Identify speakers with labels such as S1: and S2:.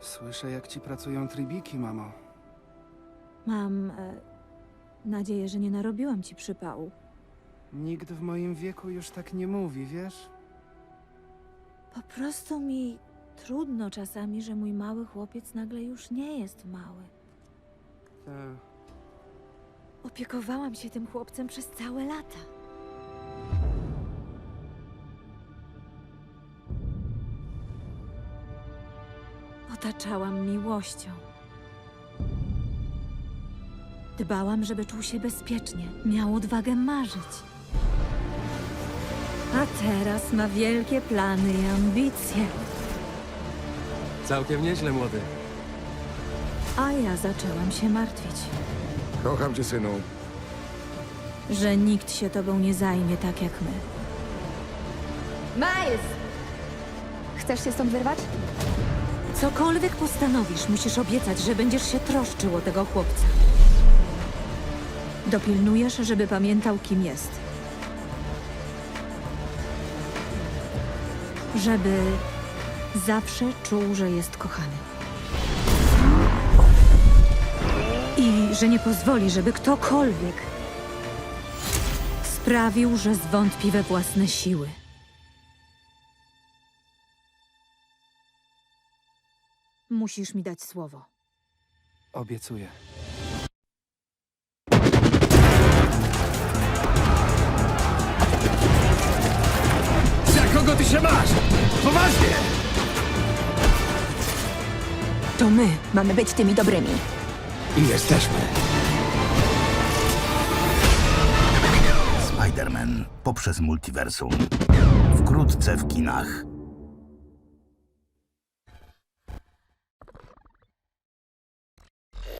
S1: Słyszę, jak ci pracują tribiki, mamo.
S2: Mam e, nadzieję, że nie narobiłam ci przypału.
S1: Nikt w moim wieku już tak nie mówi, wiesz?
S2: Po prostu mi trudno czasami, że mój mały chłopiec nagle już nie jest mały.
S1: Ta...
S2: Opiekowałam się tym chłopcem przez całe lata. Otaczałam miłością. Dbałam, żeby czuł się bezpiecznie, miał odwagę marzyć. A teraz ma wielkie plany i ambicje,
S3: Całkiem nieźle, młody.
S2: a ja zaczęłam się martwić,
S4: Kocham cię, synu.
S2: że nikt się tobą nie zajmie tak jak my.
S5: Miles! Chcesz się stąd wyrwać?
S2: Cokolwiek postanowisz, musisz obiecać, że będziesz się troszczył o tego chłopca. Dopilnujesz, żeby pamiętał, kim jest. Żeby zawsze czuł, że jest kochany. I że nie pozwoli, żeby ktokolwiek sprawił, że zwątpi we własne siły. Musisz mi dać słowo.
S1: Obiecuję.
S4: Za kogo ty się masz? Poważnie!
S5: To my mamy być tymi dobrymi.
S4: I jesteśmy.
S6: Spider-Man poprzez multiversum. Wkrótce w kinach.